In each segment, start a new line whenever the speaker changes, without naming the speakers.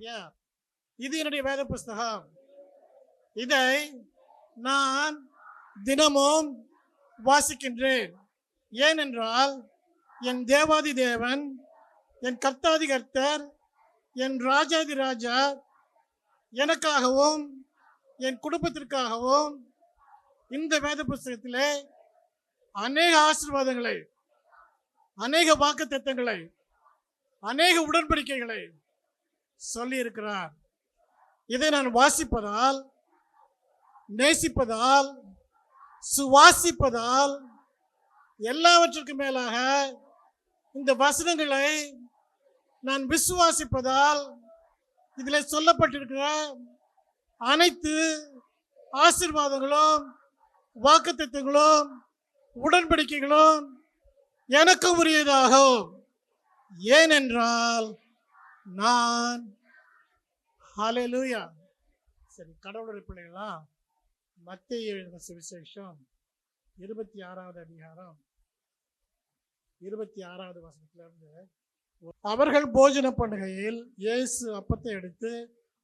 சரியா இது என்னுடைய வேத புஸ்தகம். இதை நான் தினமும் வாசிக்கின்றேன். ஏனென்றால் என் தேவாதி தேவன் என் கர்த்தாதி கர்த்தர் என் ராஜாதி ராஜா எனக்காகவும் என் குடும்பத்திற்காகவும் இந்த வேத புஸ்தகத்திலே அநேக ஆசீர்வாதங்களை அநேக வாக்கு தத்தங்களை அநேக உடன்படிக்கைகளை சொல்லியிருக்கிறார். இதை நான் வாசிப்பதால் நேசிப்பதால் சுவாசிப்பதால் எல்லாவற்றிற்கும் மேலாக இந்த வசனங்களை நான் விசுவாசிப்பதால் இதில் சொல்லப்பட்டிருக்கிற அனைத்து ஆசீர்வாதங்களும் வாக்குத்தத்தங்களும் உடன்படிக்கைகளும் எனக்கு உரியதாகும். ஏனென்றால் நான். ஹalleluya சரி கடவுளுடைய பிள்ளைகளா மத்திய எழுதின சுவிசேஷம் இருபத்தி ஆறாவது அதிகாரம். இருபத்தி ஆறாவது வசனத்துல இருந்து அவர்கள் போஜன பண்ணுகையில் இயேசு அப்பத்தை எடுத்து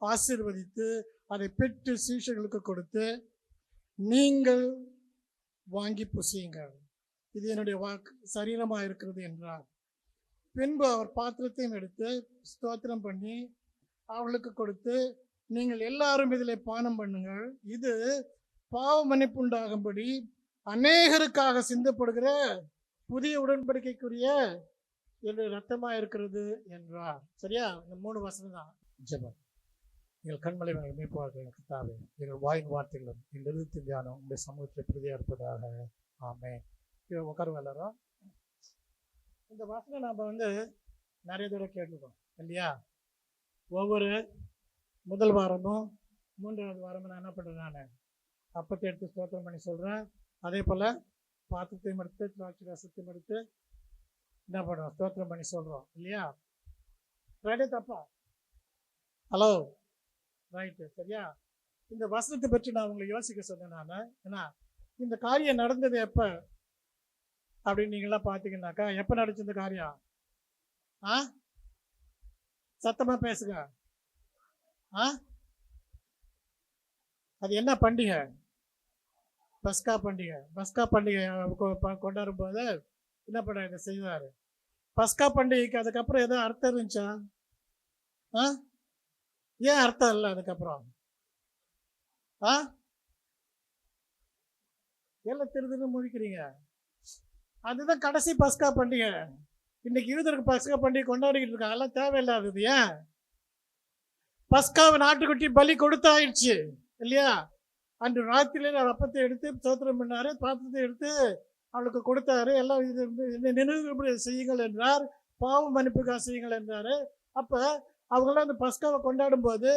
ஆசீர்வதித்து அதை பெற்று சீஷர்களுக்கு கொடுத்து நீங்கள் வாங்கி புசியுங்கள். இது என்னுடைய வாக்கு சரீரமாக இருக்கிறது என்றார். பின்பு அவர் பாத்திரத்தையும் எடுத்து ஸ்தோத்திரம் பண்ணி அவளுக்கு கொடுத்து நீங்கள் எல்லாரும் இதில் பானம் பண்ணுங்கள். இது பாவ மன்னிப்புண்டாகும்படி அநேகருக்காக சிந்தப்படுகிற புதிய உடன்படிக்கைக்குரிய என்னுடைய ரத்தமாக இருக்கிறது என்றார். சரியா? இந்த மூணு வசனம் தான். ஜபம் எங்கள் கண்மலை மீட்பார்கள் எனக்கு தாவே எங்கள் வாயின் வார்த்தைகளும் எங்கள் எழுத்து தியானம் உங்களுடைய சமூகத்தில் பிரதியாக இருப்பதாக ஆமே உட்காருவோம் எல்லாரும். இந்த வசனம் நம்ம வந்து நிறைய தடவை கேட்டிருக்கோம் இல்லையா? ஒவ்வொரு முதல் வாரமும் மூன்றாவது வாரமும் நான் என்ன பண்ணுறேன் நான்? அப்பத்தை எடுத்து ஸ்தோத்திரம் பண்ணி சொல்கிறேன் அதே போல் பாத்திரத்தையும் எடுத்து திராட்சை ரசத்தையும் எடுத்து என்ன பண்ணுறோம் ஸ்தோத்திரம் பண்ணி சொல்கிறோம் இல்லையா? ரைட்டே தப்பா? ஹலோ ரைட்டு சரியா? இந்த வசனத்தை பற்றி நான் உங்களை யோசிக்க சொன்னேன் நான். ஏன்னா இந்த காரியம் நடந்தது எப்போ? அப்படின்னு நீங்களாம் பார்த்தீங்கன்னாக்கா எப்போ நடந்துச்சு இந்த காரியம்? ஆ? சத்தமாக பேசுங்க. ஆ? அது என்ன பண்டிகை? பஸ்கா பண்டிகை. பஸ்கா பண்டிகை கொ- கொண்டாடும் போது என்ன பண்ண இதை செய்வார். பஸ்கா பண்டிகைக்கு அதுக்கப்புறம் எதுவும் அர்த்தம் இருந்துச்சா? ஆ? ஏன் அர்த்தம் இல்லை அதுக்கப்புறம்? ஆ? எல்லாம் திருதுன்னு முழிக்கிறீங்க? அதுதான் கடைசி பஸ்கா பண்டிகை. இன்னைக்கு யூதருக்கு பஸ்கா பண்டிகை கொண்டாடிக்கிட்டு இருக்காங்க. அதெல்லாம் தேவையில்லாதது ஏன்? பஸ்காவை நாட்டுக்குட்டி பலி கொடுத்தாயிடுச்சு இல்லையா? அன்று ராத்திரியில நான் அப்பத்தை எடுத்து சோத்திரம் பண்ணாரு பாத்திரத்தை எடுத்து அவளுக்கு கொடுத்தாரு. எல்லாம் இது நினைவு செய்யுங்கள் என்றார். பாவம் மன்னிப்புக்காக செய்யுங்கள் என்றார். அப்போ அவங்களாம் அந்த பஸ்காவை கொண்டாடும் போது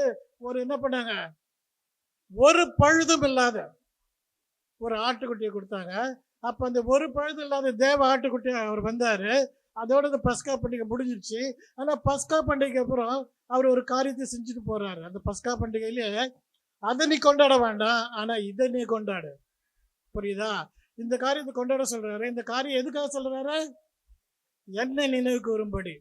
ஒரு என்ன பண்ணாங்க? ஒரு பழுதும் இல்லாத ஒரு ஆட்டுக்குட்டியை கொடுத்தாங்க. அப்போ அந்த ஒரு பழுது இல்லாத தேவ ஆட்டுக்குட்டி அவர் வந்தார். அதோட இந்த பஸ்கா பண்டிகை முடிஞ்சிருச்சு. ஆனால் பஸ்கா பண்டிகைக்கு அப்புறம் அவர் ஒரு காரியத்தை செஞ்சுட்டு போகிறாரு அந்த பஸ்கா பண்டிகையிலே அதை நீ கொண்டாட வேண்டாம். ஆனால் இதை நீ கொண்டாடு. புரியுதா? இந்த காரியத்தை கொண்டாட சொல்கிறாரு இந்த காரியம் எதுக்காக சொல்கிறாரு என்ன நினைவுக்கு வரும்படி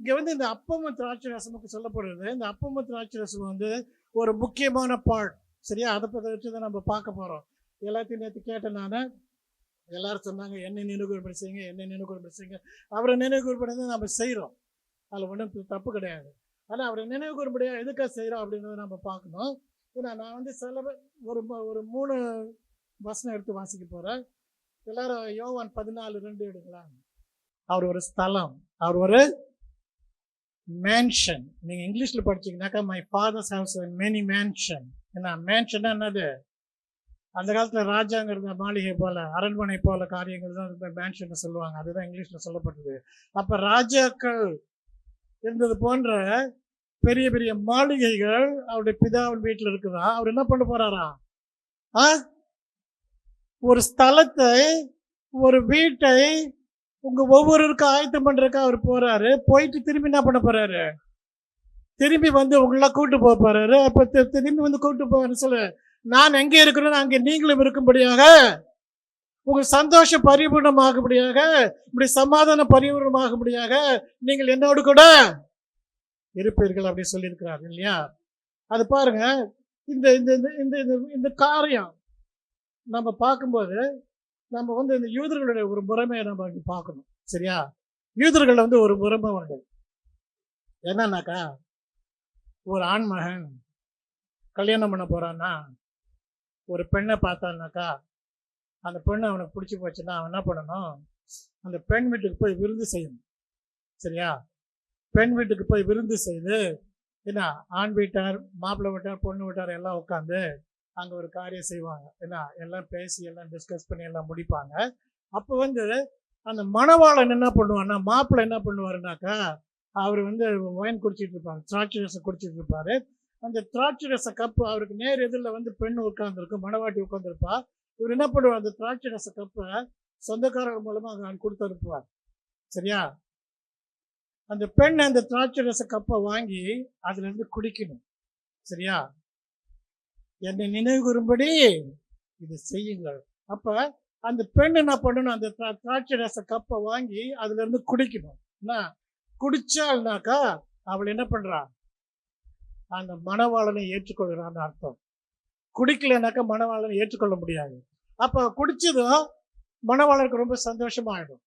இங்கே வந்து இந்த அப்பமும் திராட்சை ரசமுக்கு சொல்லப்படுறது. இந்த அப்பமும் திராட்சை ரசம் வந்து ஒரு முக்கியமான பாட் சரியா? அதை பற்றி வச்சு தான் நம்ம பார்க்க போகிறோம் எல்லாத்தையும் நேற்று கேட்டேன் நான். எல்லாரும் சொன்னாங்க என்ன நினைவு செய்யுங்க என்ன நினைவு செய்யுங்க அவரை நினைவு தான் நம்ம செய்கிறோம் அதில் ஒன்றும் தப்பு கிடையாது. ஆனால் அவரை நினைவு எதுக்காக செய்கிறோம் அப்படின்றத நம்ம பார்க்கணும். ஏன்னா நான் வந்து சில பேர் ஒரு ஒரு மூணு வசனம் எடுத்து வாசிக்க போகிறேன் எல்லாரும் யோவான் பதினாலு ரெண்டு எடுக்கலாம் அவர் ஒரு ஸ்தலம் அவர் ஒரு மேன்ஷன் நீங்கள் இங்கிலீஷில் படிச்சீங்கன்னாக்கா my father's house many mansion ஏன்னா மேன்ஷன் என்னது? அந்த காலத்தில் ராஜாங்கிறத மாளிகை போல அரண்மனை போல காரியங்கள் தான் மேன்ஷன் சொல்லுவாங்க. அதுதான் இங்கிலீஷில் சொல்லப்பட்டது. அப்போ ராஜாக்கள் இருந்தது போன்ற பெரிய பெரிய மாளிகைகள் அவருடைய பிதாவின் வீட்டில் இருக்குதா? அவர் என்ன பண்ண போறாரா? ஆ? ஒரு ஸ்தலத்தை ஒரு வீட்டை உங்க ஒவ்வொருவருக்கும் ஆயத்தம் பண்றதுக்கு அவர் போறாரு. போயிட்டு திரும்பி என்ன பண்ண போறாரு? திரும்பி வந்து உங்கள கூட்டு போக போறாரு. அப்ப திரும்பி வந்து கூட்டு போவாரு சொல்லு. நான் எங்கே இருக்கிறேன் அங்கே நீங்களும் இருக்கும்படியாக உங்கள் சந்தோஷ பரிபூர்ணமாகும்படியாக இப்படி சமாதான பரிபூர்ணமாகும்படியாக நீங்கள் என்னோடு கூட இருப்பீர்கள் அப்படின்னு சொல்லியிருக்கிறார் இல்லையா? அது பாருங்க இந்த இந்த இந்த இந்த இந்த- இந்த காரியம் நம்ம பார்க்கும்போது நம்ம வந்து இந்த யூதர்களுடைய ஒரு முறைமையை நம்ம இங்க பார்க்கணும் சரியா? யூதர்கள் வந்து ஒரு முறைமை உண்டு. என்னன்னாக்கா ஒரு ஆண்மகன் கல்யாணம் பண்ண போறான்னா ஒரு பெண்ணை பார்த்தான்னாக்கா அந்த பெண்ணை அவனுக்கு பிடிச்சி போச்சுன்னா அவன் என்ன பண்ணணும்? அந்த பெண் வீட்டுக்கு போய் விருந்து செய்யணும். சரியா? பெண் வீட்டுக்கு போய் விருந்து செய்து என்ன ஆண் வீட்டார் மாப்பிள்ளை வீட்டார் பொண்ணு வீட்டார் எல்லாம் உட்காந்து அங்கே ஒரு காரியம் செய்வாங்க. என்ன எல்லாம் பேசி எல்லாம் டிஸ்கஸ் பண்ணி எல்லாம் முடிப்பாங்க. அப்போ வந்து அந்த மணவாளன் என்ன பண்ணுவான்னா மாப்பிள்ளை என்ன பண்ணுவாருனாக்கா அவர் வந்து ஒயின் குடிச்சிட்டு இருப்பார் திராட்சை ரசம் குடிச்சிட்டு இருப்பாரு. அந்த திராட்சை ரச கப்பு அவருக்கு நேர் எதிரில் வந்து பெண் உட்காந்துருக்கும் மணவாட்டி உட்காந்துருப்பா இவர் என்ன பண்ணுவார்? அந்த திராட்சை ரச கப்பை சொந்தக்காரர் மூலமாக நான் கொடுத்து அனுப்புவார். சரியா? அந்த பெண் அந்த திராட்சை ரச கப்பை வாங்கி அதுலேருந்து குடிக்கணும். சரியா? என்னை நினைவு கூறும்படி இது செய்யுங்கள். அப்போ அந்த பெண் என்ன பண்ணணும்? அந்த திரா- திராட்சை ரச கப்பை வாங்கி அதுலேருந்து குடிக்கணும். என்ன? குடிச்சாள்னாக்கா அவள் என்ன பண்ணுறான் அந்த மணவாளனை ஏற்றுக்கொள்கிறான்னு அர்த்தம். குடிக்கலைனாக்கா மணவாளனை ஏற்றுக்கொள்ள முடியாது. அப்போ குடிச்சதும் மணவாளருக்கு ரொம்ப சந்தோஷமாயிடும்.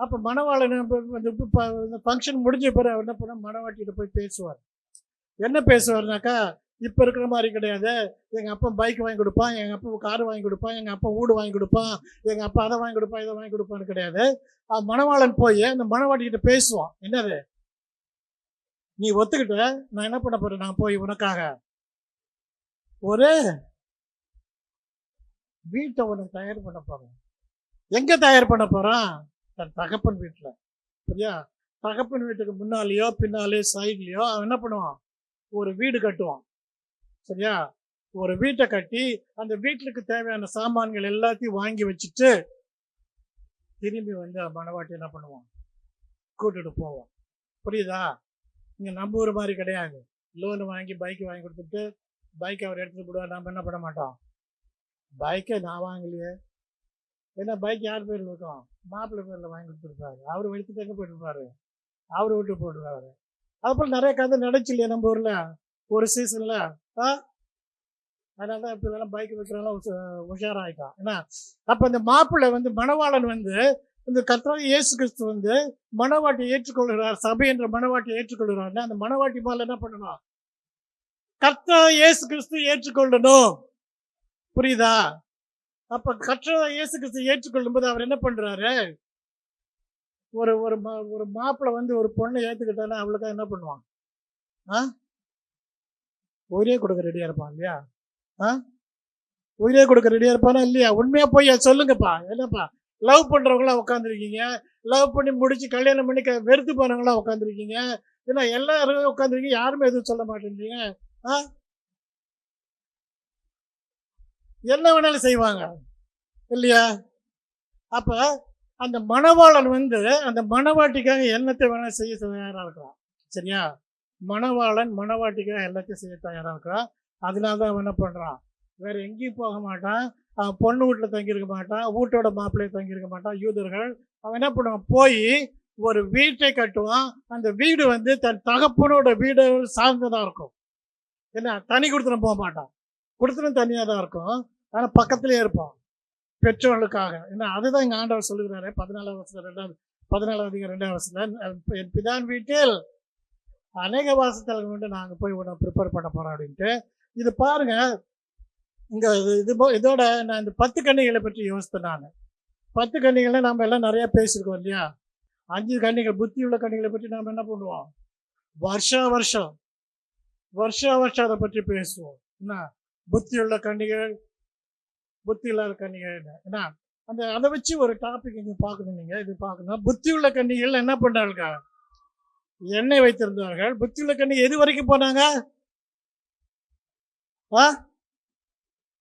அப்போ மணவாளன் இந்த ஃபங்க்ஷன் முடிஞ்ச பிறகு அவர் என்ன பண்ணால் மணவாட்டிகிட்ட போய் பேசுவார். என்ன பேசுவார்னாக்கா இப்போ இருக்கிற மாதிரி கிடையாது. எங்கள் அப்பா பைக் வாங்கி கொடுப்பான் எங்கள் அப்பா கார் வாங்கி கொடுப்பான் எங்கள் அப்பா வீடு வாங்கி கொடுப்பான் எங்கள் அப்பா அதை வாங்கி கொடுப்பான் இதை வாங்கி கொடுப்பான்னு கிடையாது. மணவாளன் போய் அந்த மணவாட்டிக்கிட்ட பேசுவான். என்னது? நீ ஒத்துக்கிட்ட நான் என்ன பண்ண போறேன்? நான் போய் உனக்காக. ஒரு வீட்டை உனக்கு தயார் பண்ண போறேன். எங்க தயார் பண்ண போறான்? தன் தகப்பன் வீட்டில் சரியா தகப்பன் வீட்டுக்கு முன்னாலேயோ பின்னாலேயோ சைட்லேயோ அவன் என்ன பண்ணுவான்? ஒரு வீடு கட்டுவான். சரியா? ஒரு வீட்டை கட்டி அந்த வீட்டுக்கு தேவையான சாமான்கள் எல்லாத்தையும் வாங்கி வச்சுட்டு திரும்பி வந்து மனவாட்டி என்ன பண்ணுவான்? கூட்டுட்டு போவான். புரியுதா? இங்கே நம்ம ஊர் மாதிரி கிடையாது. லோன் வாங்கி பைக் வாங்கி கொடுத்துட்டு பைக் அவர் எடுத்துகிட்டு போடுவார். நம்ம என்ன பண்ண மாட்டோம்? பைக்கை நான் வாங்கலையே. ஏன்னா பைக் யார் பேரில் இருக்கும்? மாப்பிள்ளை பேரில் வாங்கி கொடுத்துருப்பாரு. அவர் எடுத்துட்டு எங்கே போயிட்டுருப்பாரு? அவர் விட்டு போட்டுருவாரு அதுபோல் நிறைய கதை நடச்சு இல்லையா நம்ம ஊரில்? ஒரு சீசனில் ஆ? அதனால தான் இப்போ எல்லாம் பைக் வைக்கிறதெல்லாம் உஷாராயிட்டான் ஏன்னா அப்போ இந்த மாப்பிள்ளை வந்து மணவாளன் வந்து இந்த கர்த்தர் இயேசு கிறிஸ்து வந்து மணவாட்டி ஏற்றுக்கொள்கிறார். சபை என்ற மனவாட்டி ஏற்றுக்கொள்கிறார் அந்த மணவாட்டி மேல என்ன பண்ணணும்? கர்த்தர் இயேசு கிறிஸ்து ஏற்றுக்கொள்ளணும். புரியுதா? அப்ப கர்த்தர் இயேசு கிறிஸ்து ஏற்றுக்கொள்ளும் போது அவர் என்ன பண்றாரு? ஒரு ஒரு மா- ஒரு மாப்பிள்ளை வந்து ஒரு பொண்ணை ஏத்துக்கிட்டாலே அவளுக்காக என்ன பண்ணுவான்? ஆ? உயிரே கொடுக்க ரெடியா இருப்பான் இல்லையா? ஆ? உயிரே கொடுக்க ரெடியா இருப்பானா இல்லையா? உண்மையா போய் சொல்லுங்கப்பா. என்னப்பா? லவ் பண்ணுறவங்களாம் உட்காந்துருக்கீங்க லவ் பண்ணி முடிச்சு கல்யாணம் பண்ணி க- வெறுத்து போனவங்களாம் உட்காந்துருக்கீங்க ஏன்னா எல்லாரும் உட்காந்துருக்கீங்க யாருமே எதுவும் சொல்ல மாட்டேன்றீங்க. ஆ? என்ன வேணாலும் செய்வாங்க. இல்லையா? அப்போ அந்த மணவாளன் வந்து அந்த மணவாட்டிக்காக என்னத்தை வேணாலும் செய்ய தயாராக இருக்கிறான் சரியா? மணவாளன் மணவாட்டிக்காக எல்லாத்தையும் செய்ய தயாராக இருக்கிறான் அதனால தான் அவன் என்ன பண்ணுறான் வேற எங்கேயும் போக மாட்டான். பொண்ணு வீட்டில் தங்கியிருக்க மாட்டான் வீட்டோட மாப்பிள்ளையை தங்கியிருக்க மாட்டான் யூதர்கள். அவன் என்ன பண்ணுவான்? போய் ஒரு வீட்டை கட்டுவான். அந்த வீடு வந்து தன் தகப்பனோட வீடு சார்ந்ததாக இருக்கும். என்ன? தனி கொடுத்துன போக மாட்டான். கொடுத்துன தனியாக தான் இருக்கும். ஆனால் பக்கத்துலேயே இருப்பான். பெற்றோர்களுக்காக. என்ன? அதுதான் எங்கள் ஆண்டவர் சொல்லுகிறாரு. பதினாலாம் வருஷத்தில் ரெண்டாவது பதினாலாம் அதிகம் ரெண்டாவது வருஷத்துல என் பிதான் வீட்டில் அநேக வாசத்தலங்கள் வந்து நாங்கள் போய் உன்னை ப்ரிப்பேர் பண்ண போகிறோம் அப்படின்ட்டு. இது பாருங்கள் இங்கே இது இதோட நான் இந்த பத்து கன்னிகளை பற்றி யோசித்தேன் நான். பத்து கன்னிகளை நம்ம எல்லாம் நிறையா பேசியிருக்கோம் இல்லையா? அஞ்சு கன்னிகள் புத்தி உள்ள கன்னிகளை பற்றி நம்ம என்ன பண்ணுவோம்? வருஷா வருஷம் வருஷா வருஷம் அதை பற்றி பேசுவோம். என்ன? புத்தி உள்ள கன்னிகள் புத்தி இல்லாத கன்னிகள் என்ன? அந்த அதை வச்சு ஒரு டாபிக் இங்கே பார்க்கணும் நீங்கள் இது பார்க்கணும். புத்தி உள்ள கன்னிகள் என்ன பண்றாங்க எண்ணெய் வைத்திருந்தார்கள். புத்தி உள்ள கண்ணி எது வரைக்கும் போனாங்க? ஆ?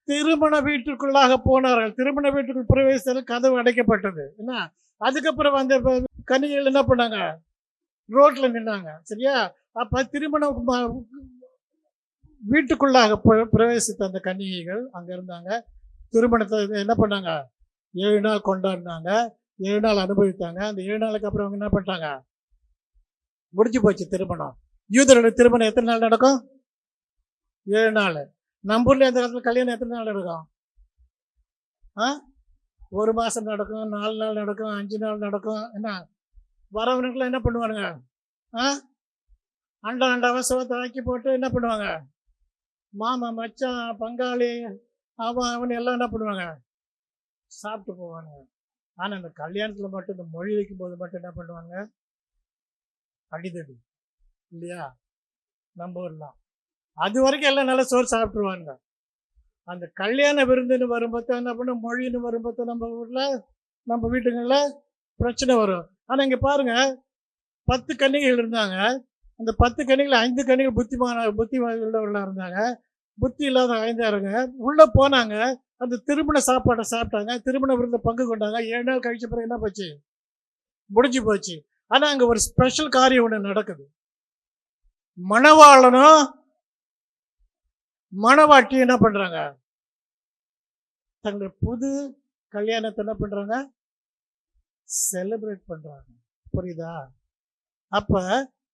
திருமண வீட்டுக்குள்ளாக போனார்கள். திருமண வீட்டுக்குள் பிரவேசித்தால் கதவு அடைக்கப்பட்டது. என்ன? அதுக்கப்புறம் அந்த கணிகள் என்ன பண்ணாங்க? ரோட்டில் நின்னாங்க. சரியா? அப்போ திருமண வீட்டுக்குள்ளாக பிரவேசித்த அந்த கன்னிகைகள் அங்கே இருந்தாங்க. திருமணத்தை என்ன பண்ணாங்க? ஏழு நாள் கொண்டாடினாங்க. ஏழு நாள் அனுபவித்தாங்க. அந்த ஏழு நாளுக்கு அப்புறம் அவங்க என்ன பண்ணிட்டாங்க? முடிஞ்சு போச்சு திருமணம். யூதரோட திருமணம் எத்தனை நாள் நடக்கும்? ஏழு நாள். நம்ம ஊரில் எந்த காலத்தில் கல்யாணம் எத்தனை நாள் நடக்கும்? ஆ? ஒரு மாதம் நடக்கும் நாலு நாள் நடக்கும் அஞ்சு நாள் நடக்கும். என்ன? வரவனுக்குலாம் என்ன பண்ணுவானுங்க? ஆ? அண்டா அண்டாவை சோத்தை ஆக்கி போட்டு என்ன பண்ணுவாங்க? மாமா மச்சான் பங்காளி அவன் அவன் எல்லாம் என்ன பண்ணுவாங்க? சாப்பிட்டு போவானுங்க. ஆனால் இந்த கல்யாணத்தில் மட்டும் இந்த மொழி வைக்கும் போது மட்டும் என்ன பண்ணுவாங்க? அடிதடி. இல்லையா? நம்ம ஊர்லாம் அது வரைக்கும் எல்லாம் நல்லா சோறு சாப்பிட்ருவாங்க அந்த கல்யாண விருந்துன்னு வரும்போது என்ன பண்ணும்? மொழின்னு வரும்போது நம்ம ஊரில் நம்ம வீட்டுங்களில் பிரச்சனை வரும். ஆனால் இங்கே பாருங்க பத்து கன்னிகள் இருந்தாங்க. அந்த பத்து கன்னிகள் ஐந்து கன்னிகள் புத்திமான புத்தி உள்ளவர்களாக இருந்தாங்க. புத்தி இல்லாத ஐந்தாருங்க உள்ளே போனாங்க. அந்த திருமண சாப்பாடை சாப்பிட்டாங்க. திருமண விருந்தை பங்கு கொண்டாங்க. ஏழு நாள் கழிச்ச பிறகு என்ன போச்சு? முடிஞ்சு போச்சு. ஆனால் அங்கே ஒரு ஸ்பெஷல் காரியம் ஒன்று நடக்குது. மணவாளனும் மணவாட்டி என்ன பண்றாங்க? தங்கள் புது கல்யாணத்தை என்ன பண்றாங்க? செலிப்ரேட் பண்றாங்க. புரியுதா? அப்ப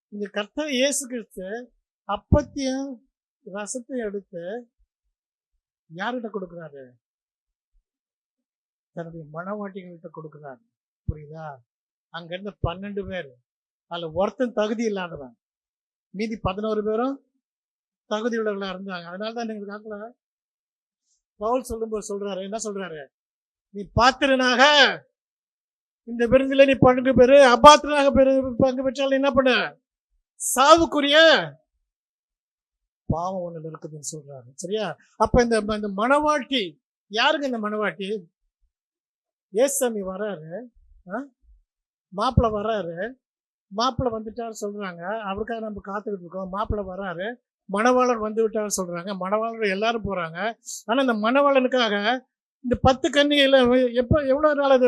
இந்த கர்த்தர் இயேசு கிறிஸ்து அப்பத்தையும் ரசத்தையும் எடுத்து யார்கிட்ட கொடுக்குறாரு? தன்னுடைய மணவாட்டிகள்கிட்ட கொடுக்குறாரு. புரியுதா? அங்கேருந்து பன்னெண்டு பேர் அதுல ஒருத்தன் தகுதி இல்லாதவன். மீதி பதினோரு பேரும் தகுதியுள்ளவர்களா இருந்தாங்க. அதனால தான் நீங்க காக்கல. பவுல் சொல்லும்போது சொல்றாரு. என்ன சொல்றாரு? நீ பாத்திரனாக இந்த விருந்தில நீ பங்கு பெறு அபாத்திரனாக பெரு பங்கு பெற்றால் என்ன பண்ண? சாவுக்குரிய பாவம் ஒன்று இருக்குதுன்னு சொல்றாரு. சரியா? அப்ப இந்த இந்த மணவாட்டி யாருங்க இந்த மணவாட்டி ஏசாமி வராரு. மாப்பிள்ளை வராரு. மாப்பிள்ளை வந்துட்டாரு சொல்றாங்க. அவருக்காக நம்ம காத்துக்கிட்டு இருக்கோம். மாப்பிள்ளை வராரு. மணவாளர் வந்து விட்டார் சொல்கிறாங்க மணவாளர் எல்லாரும் போகிறாங்க ஆனால் இந்த மணவாளனுக்காக இந்த பத்து கன்னிகையில் எப்போ எவ்வளோ நாள் அது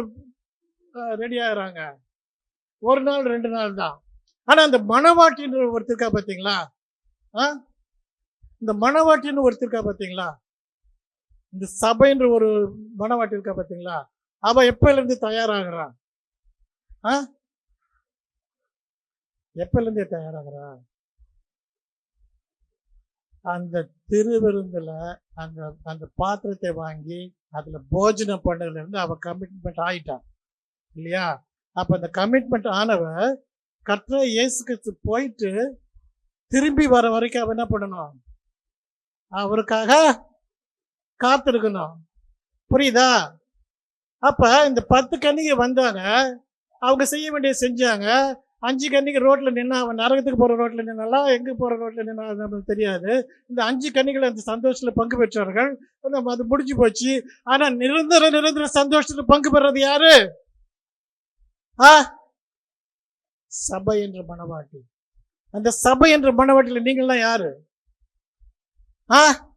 ரெடி ஆகுறாங்க? ஒரு நாள் ரெண்டு நாள் தான். ஆனால் அந்த மணவாட்டின்னு ஒருத்தருக்கா பார்த்தீங்களா ஆ? இந்த மணவாட்டின்னு ஒருத்தருக்கா பார்த்தீங்களா இந்த சபைன்ற ஒரு மணவாட்டி இருக்கா பார்த்தீங்களா அவள் எப்போலேருந்து தயாராகிறான் ஆ? எப்போலேருந்தே தயாராகிறான் அந்த திருவிருந்தில் அந்த அந்த பாத்திரத்தை வாங்கி அதில் போஜனம் பண்ணதுல இருந்து கமிட்மெண்ட் ஆயிட்டான் இல்லையா? அப்போ அந்த கமிட்மெண்ட் ஆனவ கற்ற இயேசு போயிட்டு திரும்பி வர வரைக்கும் அவன் என்ன பண்ணணும்? அவருக்காக காத்திருக்கணும். புரியுதா? அப்போ இந்த பத்து கண்ணிகை வந்தாங்க. அவங்க செய்ய வேண்டியது செஞ்சாங்க. அஞ்சு கன்னிக்கு ரோட்டில் நின்னா அவன் நரகத்துக்கு போகிற ரோட்டில் நின்னாலாம் எங்கே போகிற ரோட்டில் நின்னா நமக்கு தெரியாது. இந்த அஞ்சு கன்னிகள் அந்த சந்தோஷத்தில் பங்கு பெற்றார்கள் நம்ம அது முடிஞ்சு போச்சு. ஆனால் நிரந்தர நிரந்தர சந்தோஷத்தில் பங்கு பெறது யாரு? ஆ? சபை என்ற மனவாட்டி. அந்த சபை என்ற மனவாட்டியில் நீங்களாம் யாரு? ஆ?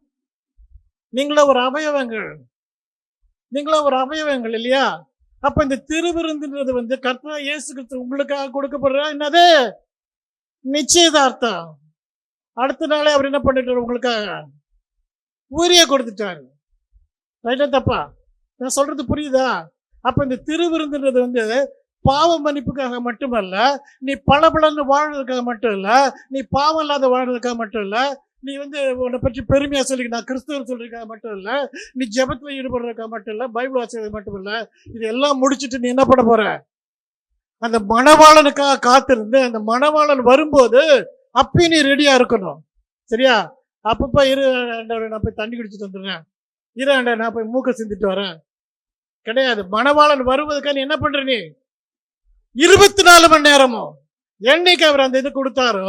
நீங்களும் ஒரு அவயவங்கள். நீங்களும் ஒரு அவயவங்கள் இல்லையா? அப்ப இந்த திருவிருந்துன்றது வந்து கர்த்தா இயேசு கிறிஸ்து உங்களுக்காக கொடுக்கப்படுற? என்னது? நிச்சயதார்த்தம். அடுத்த நாளே அவர் என்ன பண்ணிட்டார் உங்களுக்காக? ஊரிய கொடுத்துட்டாரு. ரைட்டா தப்பா? நான் சொல்றது புரியுதா? அப்ப இந்த திருவிருந்துன்றது வந்து பாவ மன்னிப்புக்காக மட்டுமல்ல நீ பளபளன்னு வாழ்றதுக்காக மட்டும் இல்லை நீ பாவம் இல்லாத வாழ்றதுக்காக மட்டும் இல்லை நீ வந்து உன்னை பற்றி பெருமையாக சொல்லி நான் கிறிஸ்தவன் சொல்றதுக்காக மட்டும் இல்லை நீ ஜபத்தில் ஈடுபடுறதுக்காக மட்டும் இல்லை பைபிள் வாசிக்கிறது மட்டும் இல்லை இது எல்லாம் முடிச்சுட்டு நீ என்ன பண்ண போற? அந்த மணவாளனுக்காக காத்திருந்து அந்த மணவாளன் வரும்போது அப்பயும் நீ ரெடியா இருக்கணும். சரியா? அப்பப்போ இரு நான் போய் தண்ணி குடிச்சிட்டு வந்துடுறேன் இரு ஆண்டவரே, நான் போய் மூக்க சிந்திட்டு வரேன். கிடையாது. மணவாளன் வருவதுக்காக நீ என்ன பண்ற நீ? இருபத்தி நாலு மணி நேரமும் என்னைக்கு அவர் அந்த இது கொடுத்தாரோ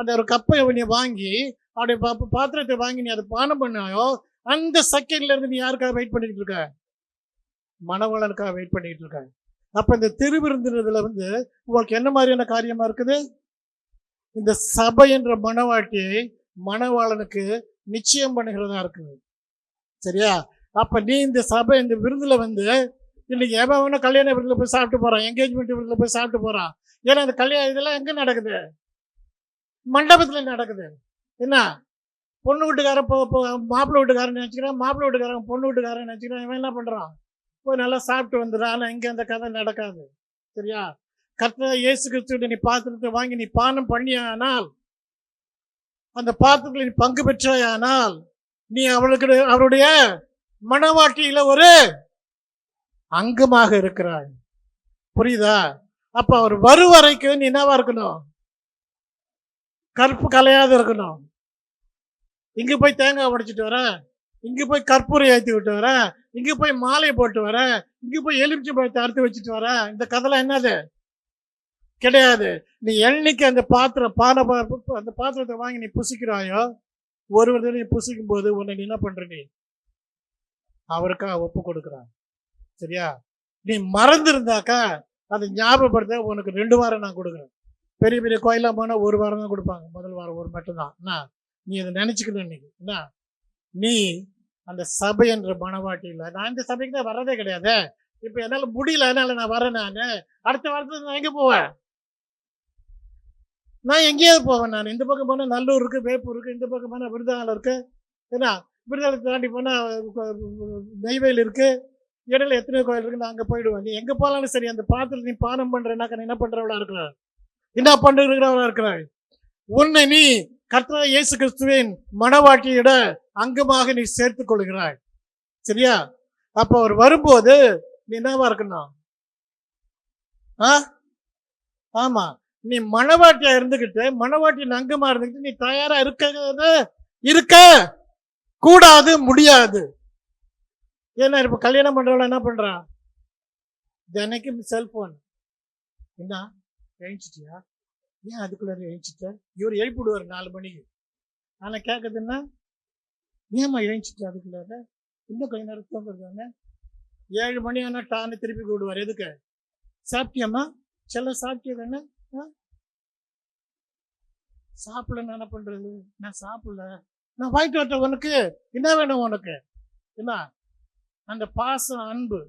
அந்த ஒரு கப்பை நீ வாங்கி அப்படி பா- பாத்திரத்தை வாங்கி நீ அதை பானம் பண்ணாயோ அந்த செகண்ட்ல இருந்து நீ யாருக்காக வெயிட் பண்ணிட்டு இருக்க? மனவளனுக்காக வெயிட் பண்ணிட்டு இருக்க. அப்ப இந்த திருவிருந்துறதுல வந்து உங்களுக்கு என்ன மாதிரியான காரியமா இருக்குது? இந்த சபை என்ற மனவாட்டியை மணவாளனுக்கு நிச்சயம் பண்ணுகிறதா இருக்குது. சரியா? அப்ப நீ இந்த சபை இந்த விருந்துல வந்து இன்னைக்கு எவன் வேணா கல்யாண விருந்தில் போய் சாப்பிட்டு போறான் என்கேஜ்மெண்ட் விருந்தில் போய் சாப்பிட்டு போறான். ஏன்னா அந்த கல்யாணம் இதெல்லாம் எங்க நடக்குது? மண்டபத்தில் நடக்குது. என்ன? பொண்ணு வீட்டுக்காரன் இப்போ மாப்பிள்ளை வீட்டுக்காரன் நினச்சிக்கிறான் மாப்பிள்ளை வீட்டுக்காரன் பொண்ணு வீட்டுக்காரன் நினச்சிக்கிறான் இவன் என்ன பண்ணுறான் போய் நல்லா சாப்பிட்டு வந்துடுறான் ஆனால் இங்கே அந்த கதை நடக்காது சரியா? கர்த்தர் இயேசு கிறிஸ்துவிட்ட நீ பாத்திரத்தை வாங்கி நீ பானம் பண்ணியானால் அந்த பாத்திரத்தில் நீ பங்கு பெற்றாயானால் நீ அவளுக்கு அவருடைய மனவாட்டியில ஒரு அங்கமாக இருக்கிறாய். புரியுதா? அப்ப அவர் வரும் வரைக்கும் நீ என்னவா இருக்கணும்? கற்பு கலையாத இருக்கணும். இங்கே போய் தேங்காய் உடைச்சிட்டு வரேன். இங்கே போய் கற்பூரை ஏற்றி விட்டு வரேன். இங்கே போய் மாலை போட்டு வரேன். இங்கே போய் எலுமிச்சை பழத்தை அறுத்து வச்சுட்டு வரேன். இந்த கதைலாம் என்னது? கிடையாது. நீ என்னைக்கு அந்த பாத்திரம் பானை பா- அந்த பாத்திரத்தை வாங்கி நீ புசிக்கிறாயோ ஒரு ஒரு நீ புசிக்கும் போது உன்னை நீ என்ன பண்ற நீ? அவருக்காக ஒப்பு கொடுக்குறான் சரியா? நீ மறந்துருந்தாக்கா அதை ஞாபகப்படுத்த உனக்கு ரெண்டு வாரம் நான் கொடுக்குறேன். பெரிய பெரிய கோயிலாம் போனால் ஒரு வாரம் தான் கொடுப்பாங்க. முதல் வாரம் ஒரு மட்டும்தான் என்ன நீ அதை நினச்சிக்கணும் இன்னைக்கு. என்ன நீ அந்த சபை என்ற மனவாட்டியில் நான் இந்த சபைக்கு தான் வர்றதே கிடையாது. இப்போ என்னால் முடியல அதனால நான் வரேன் நான். அடுத்த வாரத்தில் நான் எங்கே போவேன்? நான் எங்கேயாவது போவேன் நான். இந்த பக்கம் போனால் நல்லூர் இருக்கு வேப்பூர் இருக்கு இந்த பக்கம் போனால் விருதாலம் இருக்கு. என்ன விருதாலத்தை தாண்டி போனால் நெய்வேலி இருக்கு. இடையில எத்தனை கோயில் இருக்குது நான் அங்கே போயிடுவேன். நீ எங்கே போனாலும் சரி அந்த பாத்திரத்தில் நீ பானம் பண்ணுறனாக்க நீ என்ன பண்ணுறவளா இருக்கிறார் என்ன பண்ணுறவளா இருக்கிறாய் உன்னை நீ கர்த்தா இயேசு கிறிஸ்துவின் மனவாட்டியிட அங்கமாக நீ சேர்த்துக் கொள்கிறாய். சரியா? அப்ப அவர் வரும்போது நீ என்னவா இருக்கணும்? ஆ? ஆமா. நீ மனவாட்டியா இருந்துகிட்டு மனவாட்டியின் அங்கமா இருந்துகிட்டு நீ தயாரா இருக்க இருக்க கூடாது முடியாது. ஏன்னா இப்ப கல்யாணம் பண்றவள என்ன பண்றா தினைக்கும் செல்போன் என்ன எழுச்சிட்டியா ஏன் அதுக்குள்ள எழுச்சிட்ட இவர் எழுப்பிடுவார் நாலு மணிக்கு. ஆனா கேட்குதுன்னா ஏம்மா எழுஞ்சிட்டு அதுக்குள்ள இன்னும் கொஞ்ச நேரம் தூங்குறதானே? ஏழு மணி ஆனா டான்னு திருப்பி கூடுவார் எதுக்கு? சாப்பிட்டியம்மா? செல்ல சாப்பிட்டிய தானே? சாப்பிடலன்னு என்ன பண்றது? நான் சாப்பிடல. நான் வாங்கிட்டு வரட்டேன் உனக்கு என்ன வேணும் உனக்கு? என்ன? அந்த பாசம் அன்பு.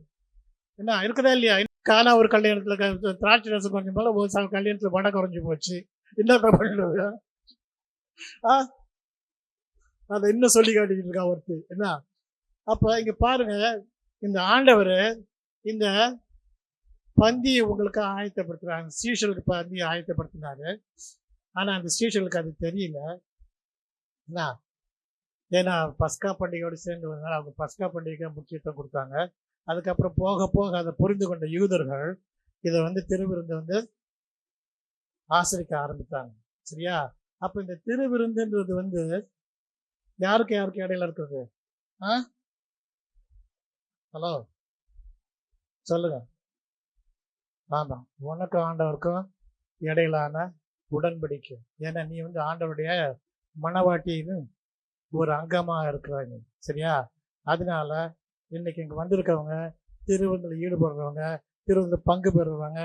என்ன? இருக்குதா இல்லையா? காணா ஒரு கல்யாணத்தில் திராட்சை ரசம் கொஞ்சம் போல ஒரு சில கல்யாணத்தில் வடை குறைஞ்சி போச்சு. என்ன பண்ணுறது ஆ? அதை இன்னும் சொல்லி காட்டிக்கிட்டு இருக்கா ஒருத்தர் என்ன? அப்போ இங்கே பாருங்க இந்த ஆண்டவர் இந்த பந்தியை உங்களுக்கு ஆயத்தப்படுத்துகிறாங்க சீஷலுக்கு பந்தியை ஆயத்தப்படுத்தினாரு. ஆனால் அந்த சீஷலுக்கு அது தெரியல. என்ன? ஏன்னா பஸ்கா பண்டிகையோடு சேர்ந்து வந்தனால அவங்க பஸ்கா பண்டிகைக்கு முக்கியத்துவம் கொடுத்தாங்க. அதுக்கப்புறம் போக போக அதை புரிந்து கொண்ட யூதர்கள் இதை வந்து திருவிருந்து வந்து ஆசிரிக்க ஆரம்பித்தாங்க. சரியா? அப்போ இந்த திருவிருந்துன்றது வந்து யாருக்கு யாருக்கு இடையில இருக்கிறது ஆ? ஹலோ? சொல்லுங்க. ஆமாம் உனக்கும் ஆண்டவருக்கும் இடையிலான உடன்படிக்கை. ஏன்னா நீ வந்து ஆண்டவருடைய மனவாட்டின்னு ஒரு அங்கமாக இருக்கிறாங்க நீ. சரியா? அதனால இன்னைக்கு இங்கே வந்திருக்கவங்க திருவிழந்தில் ஈடுபடுறவங்க திருவிருந்து பங்கு பெறுறவங்க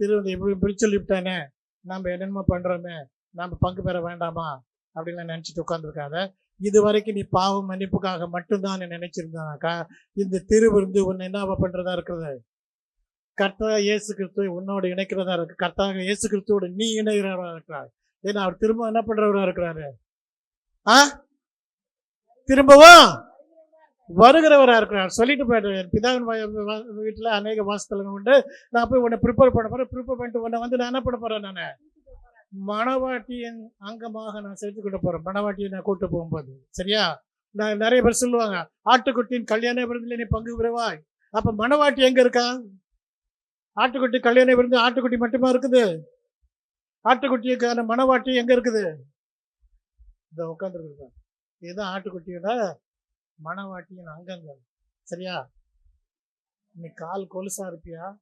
திருவிருந்து இப்படி பிரிச்சு சொல்லிவிட்டானே நம்ம என்னென்னமோ பண்ணுறோமே நம்ம பங்கு பெற வேண்டாமா? அப்படின்லாம் நினச்சிட்டு உட்காந்துருக்காத இது வரைக்கும் நீ பாவம் மன்னிப்புக்காக மட்டும்தான் நீ நினச்சிருந்தானாக்கா இந்த திருவிருந்து உன்னை என்ன பண்ணுறதா இருக்கிறது? கர்த்தாக இயேசு கிறிஸ்துவை உன்னோட இணைக்கிறதா இருக்கு கர்த்தாக இயேசு கிறிஸ்துவோட நீ இணைகிறவராக இருக்கிறார் ஏன்னா அவர் திரும்ப என்ன பண்ணுறவராக இருக்கிறாரு? ஆ? திரும்பவும் வருகிறவராக இருக்கிறார் சொல்லிட்டு போயிட்டு என் பிதாவின் வீட்டில் அநேக மாதத்துல உண்டு. நான் போய் உன்னை ப்ரிப்பேர் பண்ண போகிறேன் ப்ரிப்பேர் பண்ணிட்டு உன்னை வந்து நான் என்ன பண்ண போகிறேன் நான்? மணவாட்டியின் அங்கமாக நான் சேர்த்து கொண்டு போகிறேன் மணவாட்டியை நான் கூட்டு போகும்போது. சரியா? நான் நிறைய பேர் சொல்லுவாங்க ஆட்டுக்குட்டியின் கல்யாண விருந்தில் நீ பங்கு விடுவாய் அப்போ மணவாட்டி எங்கே இருக்கா? ஆட்டுக்குட்டி கல்யாண விருந்து ஆட்டுக்குட்டி மட்டுமா இருக்குது? ஆட்டுக்குட்டிக்கான மணவாட்டி எங்கே இருக்குது? இந்த உட்காந்துருக்கு இதுதான் ஆட்டுக்குட்டியோட மனவாட்டியின் அங்கங்கள். சரியா? நீ கால் கொலுசா இருப்பியா?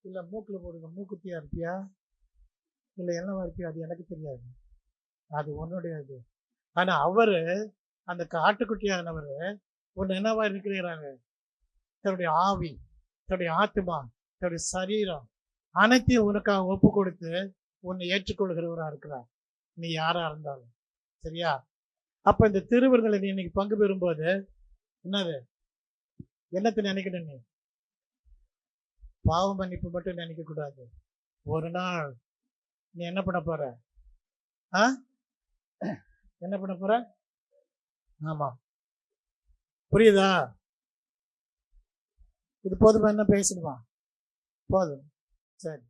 இல்ல மூக்குல போடுங்க மூக்குத்தியா இருப்பியா? இல்ல என்னவா இருப்பியா? அது எனக்கு தெரியாது. அது உன்னுடைய இது ஆனா அவரு அந்த காட்டுக்குட்டியானவர் ஒன்னு என்னவா இருக்கிறாங்க தன்னுடைய ஆவி தன்னுடைய ஆத்மா தன்னுடைய சரீரம் அனைத்தையும் உனக்காக ஒப்பு கொடுத்து உன்னை ஏற்றுக்கொள்கிறவராக இருக்கிறார். நீ யாரா இருந்தாலும். சரியா? அப்போ இந்த திருவிருந்தில் நீ இன்னைக்கு பங்கு பெறும்போது என்னது? என்னத்தை நினைக்கணும் நீ? பாவ மன்னிப்பு மட்டும் நினைக்க கூடாது. ஒரு நாள் நீ என்ன பண்ண போற? ஆ? என்ன பண்ண போற? ஆமா. புரியுதா? இது போதுமா? என்ன பேசணுமா? போதும். சரி.